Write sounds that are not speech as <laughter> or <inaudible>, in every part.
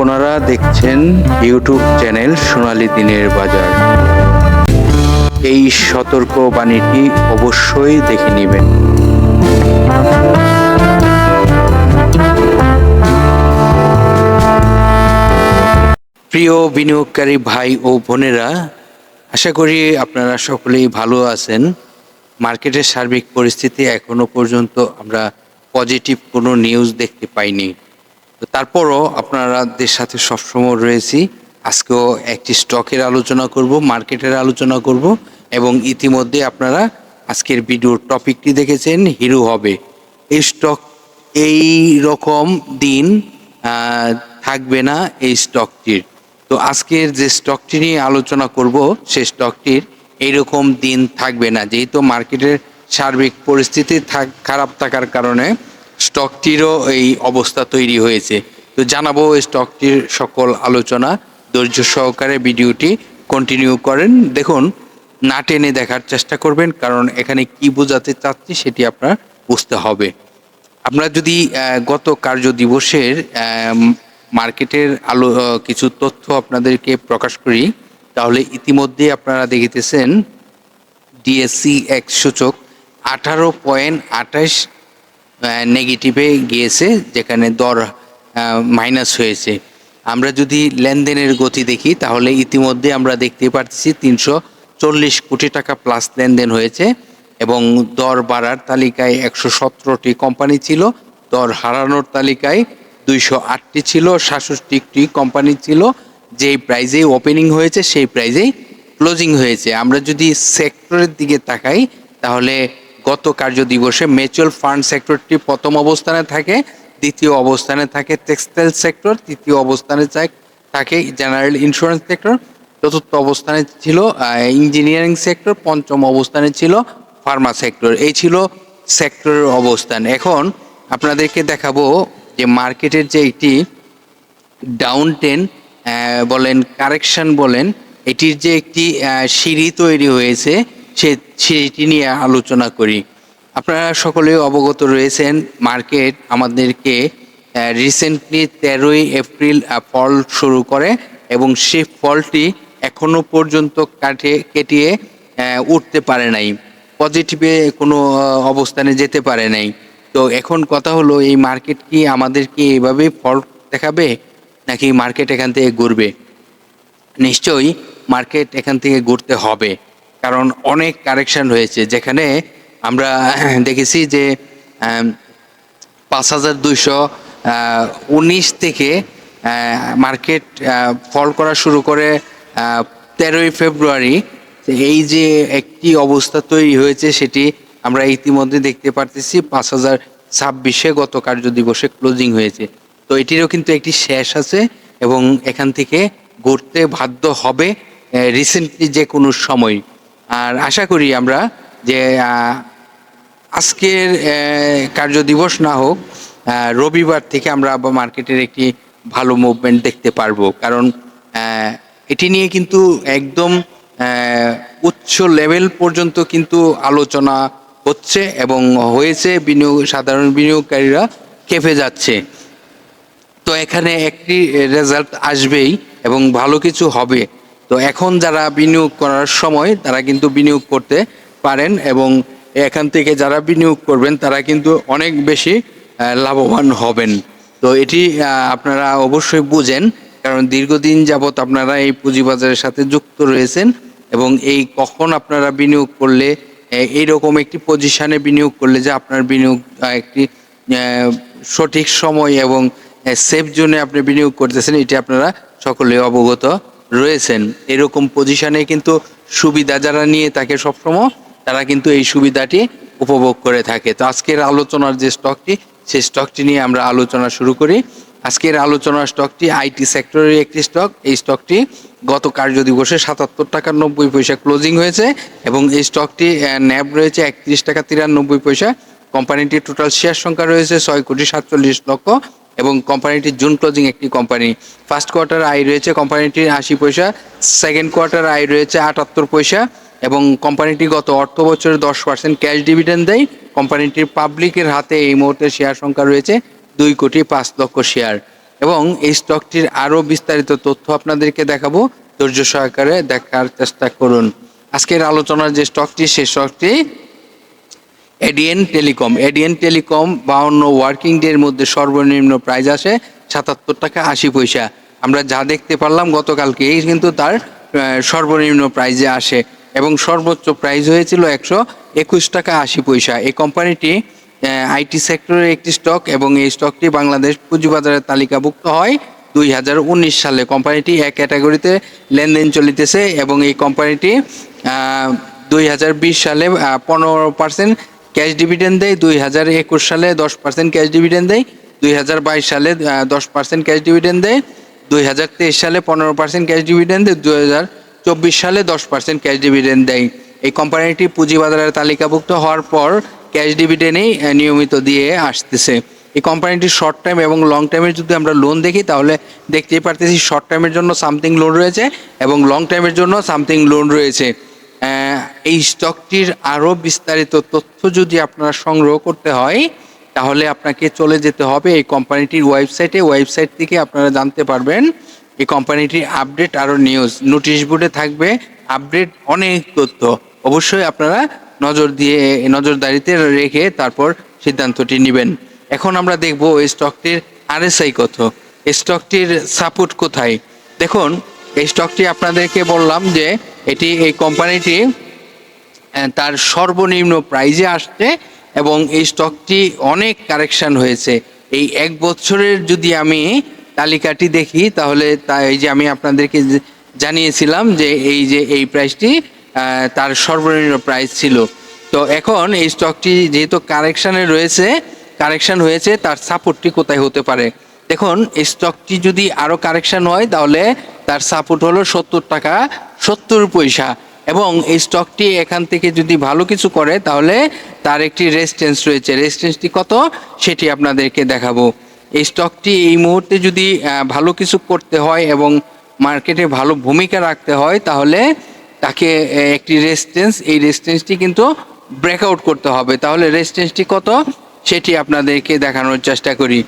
বোনেরা দেখছেন YouTube channel সোনালি দিনের বাজার। এই সতর্ক বাণীটি অবশ্যই দেখে নেবেন। প্রিয় বিনিয়োগকারী ভাই ও বোনেরা, আশা করি আপনারা সকলেই ভালো আছেন। মার্কেটের সার্বিক পরিস্থিতি এখনও পর্যন্ত আমরা পজিটিভ কোনো নিউজ দেখতে পাইনি। তারপরও আপনারাদের সাথে সবসময় রয়েছি। আজকেও একটি স্টকের আলোচনা করব, মার্কেটের আলোচনা করব এবং ইতিমধ্যে আপনারা আজকের ভিডিওর টপিকটি দেখেছেন, হিরো হবে। এই স্টক এই রকম দিন থাকবে না এই স্টকটির। তো আজকের যে স্টকটি নিয়ে আলোচনা করব সেই স্টকটির এইরকম দিন থাকবে না। যেহেতু মার্কেটের সার্বিক পরিস্থিতি খারাপ থাকার কারণে স্টকটিরও এই অবস্থা তৈরি হয়েছে। তো জানাব এই স্টকটির সকল আলোচনা। ধৈর্য সহকারে ভিডিওটি কন্টিনিউ করেন। দেখুন, না টেনে দেখার চেষ্টা করবেন, কারণ এখানে কি বোঝাতে চাচ্ছি সেটি আপনার বুঝতে হবে। আমরা যদি গত কার্য দিবসের মার্কেটের আলো কিছু তথ্য আপনাদেরকে প্রকাশ করি, তাহলে ইতিমধ্যে আপনারা দেখিতেছেন, ডিএসসি এক সূচক আঠারো পয়েন্ট আঠাশ নেগেটিভে গিয়েছে, যেখানে দর মাইনাস হয়েছে। আমরা যদি লেনদেনের গতি দেখি, তাহলে ইতিমধ্যে আমরা দেখতে পাচ্ছি তিনশো চল্লিশ কোটি টাকা প্লাস লেনদেন হয়েছে এবং দর বাড়ার তালিকায় একশো সতেরোটি কোম্পানি ছিল, দর হারানোর তালিকায় দুইশো আটটি ছিল সাতষট্টি কোম্পানি ছিল। যেই প্রাইজেই ওপেনিং হয়েছে, সেই প্রাইজেই ক্লোজিং হয়েছে। আমরা যদি সেক্টরের দিকে তাকাই, তাহলে গত কার্য দিবসে মিউচুয়াল ফান্ড সেক্টরটি প্রথম অবস্থানে থাকে, দ্বিতীয় অবস্থানে থাকে টেক্সটাইল সেক্টর, তৃতীয় অবস্থানে থাকে জেনারেল ইন্স্যুরেন্স সেক্টর, চতুর্থ অবস্থানে ছিল ইঞ্জিনিয়ারিং সেক্টর, পঞ্চম অবস্থানে ছিল ফার্মা সেক্টর। এই ছিল সেক্টরের অবস্থান। এখন আপনাদেরকে দেখাবো যে মার্কেটের যে একটি ডাউন টেন বলেন কারেকশন বলেন, এটির যে একটি সিঁড়ি তৈরি হয়েছে সে সিঁড়িটি নিয়ে আলোচনা করি। আপনারা সকলে অবগত রয়েছেন, মার্কেট আমাদেরকে রিসেন্টলি তেরোই এপ্রিল ফল শুরু করে এবং সেই ফলটি এখনও পর্যন্ত কাটে, কেটিয়ে উঠতে পারে নাই। পজিটিভে কোনো অবস্থানে যেতে পারে নাই। তো এখন কথা হলো, এই মার্কেট কি আমাদেরকে এইভাবে ফল দেখাবে, নাকি মার্কেট এখান থেকে ঘুরবে? নিশ্চয়ই মার্কেট এখান থেকে ঘুরতে হবে। কারণ অনেক কারেকশন হয়েছে, যেখানে আমরা <clears throat> দেখেছি যে পাঁচ হাজার দুইশো উনিশ থেকে মার্কেট ফল করা শুরু করে তেরোই ফেব্রুয়ারি এই যে একটি অবস্থা তৈরি হয়েছে সেটি আমরা ইতিমধ্যে দেখতে পারতেছি, পাঁচ হাজার ছাব্বিশে গত কার্য দিবসে ক্লোজিং হয়েছে। তো এটিরও কিন্তু একটি শেষ আছে এবং এখান থেকে ঘুরতে বাধ্য হবে রিসেন্টলি যে কোনো সময়। আর আশা করি আমরা যে আজকের কার্য দিবস না হোক রবিবার থেকে আমরা মার্কেটের একটি ভালো মুভমেন্ট দেখতে পারব। কারণ এটি নিয়ে কিন্তু একদম উচ্চ লেভেল পর্যন্ত কিন্তু আলোচনা হচ্ছে এবং হয়েছে, বিনিয়োগ, সাধারণ বিনিয়োগকারীরা কেঁপে যাচ্ছে। তো এখানে একটি রেজাল্ট আসবেই এবং ভালো কিছু হবে। তো এখন যারা বিনিয়োগ করার সময় তারা কিন্তু বিনিয়োগ করতে পারেন এবং এখান থেকে যারা বিনিয়োগ করবেন তারা কিন্তু অনেক বেশি লাভবান হবেন। তো এটি আপনারা অবশ্যই বুঝেন, কারণ দীর্ঘদিন যাবৎ আপনারা এই পুঁজিবাজারের সাথে যুক্ত রয়েছেন এবং এই কখন আপনারা বিনিয়োগ করলে এইরকম একটি পজিশনে বিনিয়োগ করলে যে আপনার বিনিয়োগ একটি সঠিক সময় এবং সেফ জোনে আপনি বিনিয়োগ করতেছেন, এটি আপনারা সকলে অবগত রয়েছেন। এরকম পজিশনে কিন্তু সুবিধা যারা নিয়ে থাকে সবসময়, তারা কিন্তু এই সুবিধাটি উপভোগ করে থাকে। তো আজকের আলোচনার যে স্টকটি সেই স্টকটি নিয়ে আমরা আলোচনা শুরু করি। আজকের আলোচনার স্টকটি আইটি সেক্টরের একটি স্টক এই স্টকটি গত কার্য দিবসে সাতাত্তর টাকা নব্বই পয়সা ক্লোজিং হয়েছে এবং এই স্টকটি ন্যাব রয়েছে একত্রিশ টাকা তিরানব্বই পয়সা। কোম্পানিটির টোটাল শেয়ার সংখ্যা রয়েছে ছয় কোটি সাতচল্লিশ লক্ষ এবং কোম্পানিটির জুন ক্লোজিং একটি কোম্পানি। ফার্স্ট কোয়ার্টার আয় রয়েছে কোম্পানিটির আশি পয়সা সেকেন্ড কোয়ার্টার আয় রয়েছে আটাত্তর পয়সা এবং কোম্পানিটি গত অর্থ বছরে দশ পার্সেন্ট ক্যাশ ডিভিডেন্ড দেয়। কোম্পানিটির পাবলিকের হাতে এই মুহূর্তে শেয়ার সংখ্যা রয়েছে দুই কোটি পাঁচ লক্ষ শেয়ার এবং এই স্টকটির আরও বিস্তারিত তথ্য আপনাদেরকে দেখাবো। ধৈর্য সহকারে দেখার চেষ্টা করুন। আজকের আলোচনার যে স্টকটি সেই স্টকটি এডিএন টেলিকম। এডিএন টেলিকম বাউন্ন ওয়ার্কিং ডে এর মধ্যে সর্বনিম্ন প্রাইস আসে সাতাত্তর টাকা আশি পয়সা। আমরা যা দেখতে পারলাম গতকালকে, এই কিন্তু তার সর্বনিম্ন প্রাইজে আসে। এবং সর্বোচ্চ প্রাইস হয়েছিল একশো একুশ টাকা আশি পয়সা। এই কোম্পানিটি আইটি সেক্টরের একটি স্টক এবং এই স্টকটি বাংলাদেশ পুঁজিবাজারের তালিকাভুক্ত হয় দুই হাজার উনিশ সালে। কোম্পানিটি এক ক্যাটাগরিতে লেনদেন চলিতেছে এবং এই কোম্পানিটি দুই হাজার বিশ সালে পনেরো পার্সেন্ট ক্যাশ ডিভিডেন্ড দেয় দুই হাজার একুশ সালে দশ পার্সেন্ট ক্যাশ ডিভিডেন্ড দেয়, দুই হাজার বাইশ সালে দশ পার্সেন্ট ক্যাশ ডিভিডেন্ড দেয়, দুই হাজার তেইশ সালে পনেরো পার্সেন্ট ক্যাশ ডিভিডেন্ড দেয়, দুই হাজার চব্বিশ সালে দশ পার্সেন্ট ক্যাশ ডিভিডেন্ড দেয়। এই কোম্পানিটি পুঁজিবাজারের তালিকাভুক্ত হওয়ার পর ক্যাশ ডিভিডেন্ডেই নিয়মিত দিয়ে আসতেছে। এই কোম্পানিটির শর্ট টাইম এবং লং টাইমের যদি আমরা লোন দেখি, তাহলে দেখতেই পারতেছি শর্ট টাইমের জন্য সামথিং লোন রয়েছে এবং লং টাইমের জন্য সামথিং লোন রয়েছে। এই স্টকটির আরও বিস্তারিত তথ্য যদি আপনারা সংগ্রহ করতে হয়, তাহলে আপনাকে চলে যেতে হবে এই কোম্পানিটির ওয়েবসাইটে ওয়েবসাইট থেকে আপনারা জানতে পারবেন এই কোম্পানিটির আপডেট আরও নিউজ নোটিশ বোর্ডে থাকবে আপডেট অনেক তথ্য। অবশ্যই আপনারা নজর দিয়ে, নজরদারিতে রেখে তারপর সিদ্ধান্তটি নেবেন। এখন আমরা দেখব এই স্টকটির আরএসআই কত। স্টকটির সাপোর্ট কোথায়? দেখুন, এই স্টকটি আপনাদেরকে বললাম যে এটি এই কোম্পানিটি তার সর্বনিম্ন প্রাইজে আসছে এবং এই স্টকটি অনেক কারেকশন হয়েছে। এই এক বছরের যদি আমি তালিকাটি দেখি, তাহলে তা এই যে আমি আপনাদেরকে জানিয়েছিলাম যে এই যে এই প্রাইসটি তার সর্বনিম্ন প্রাইস ছিল। তো এখন এই স্টকটি যেহেতু কারেকশানে রয়েছে, কারেকশন হয়েছে, তার সাপোর্টটি কোথায় হতে পারে? দেখুন, এই স্টকটি যদি আরও কারেকশন হয়, তাহলে তার সাপোর্ট হলো সত্তর টাকা সত্তর পয়সা। এবং এই স্টকটি এখান থেকে যদি ভালো কিছু করে, তাহলে তার একটি রেজিস্ট্যান্স রয়েছে। রেজিস্ট্যান্সটি কত? সেটি আপনাদেরকে দেখাবো। এই স্টকটি এই মুহূর্তে যদি ভালো কিছু করতে হয় এবং মার্কেটে ভালো ভূমিকা রাখতে হয়, তাহলে তাকে একটি রেজিস্ট্যান্স এই রেজিস্ট্যান্সটি কিন্তু ব্রেকআউট করতে হবে। তাহলে রেজিস্ট্যান্সটি কত? সেটি আপনাদেরকে দেখানোর চেষ্টা করি।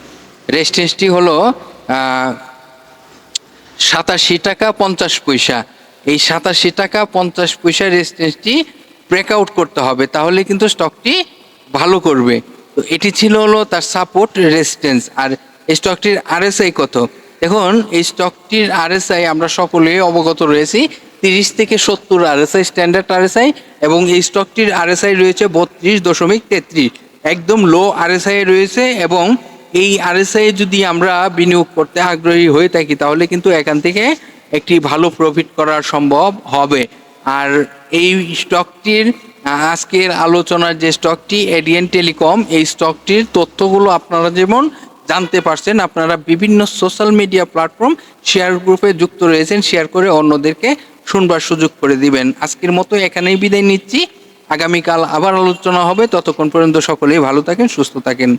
রেজিস্ট্যান্সটি হলো সাতাশি টাকা পঞ্চাশ পয়সা। এই সাতাশি টাকা পঞ্চাশ পয়সা রেজিস্ট্যান্সটি ব্রেকআউট করতে হবে, তাহলে কিন্তু স্টকটি ভালো করবে। তো এটি ছিল হলো তার সাপোর্ট রেজিস্ট্যান্স আর এই স্টকটির আরএসআই কত? এখন এই স্টকটির আরএসআই আমরা সকলেই অবগত রয়েছি, তিরিশ থেকে সত্তর আরএসআই স্ট্যান্ডার্ড আরএসআই এবং এই স্টকটির আরএসআই রয়েছে বত্রিশ দশমিক তেত্রিশ। একদম লো আরএসআই রয়েছে, এবং এই আরএসআই যদি আমরা বিনিয়োগ করতে আগ্রহী হয়ে থাকি, তাহলে কিন্তু এখান থেকে একটি ভালো প্রফিট করা সম্ভব হবে। আর এই স্টকটির আজকের আলোচনার যে স্টকটি এডিএন টেলিকম এই স্টকটির তথ্যগুলো আপনারা যেমন জানতে পারছেন, আপনারা বিভিন্ন সোশ্যাল মিডিয়া প্ল্যাটফর্ম শেয়ার গ্রুপে যুক্ত রয়েছেন শেয়ার করে অন্যদেরকে শুনবার সুযোগ করে দিবেন। আজকের মতো এখানেই বিদায় নিচ্ছি। আগামীকাল আবার আলোচনা হবে। ততক্ষণ পর্যন্ত সকলেই ভালো থাকেন, সুস্থ থাকেন।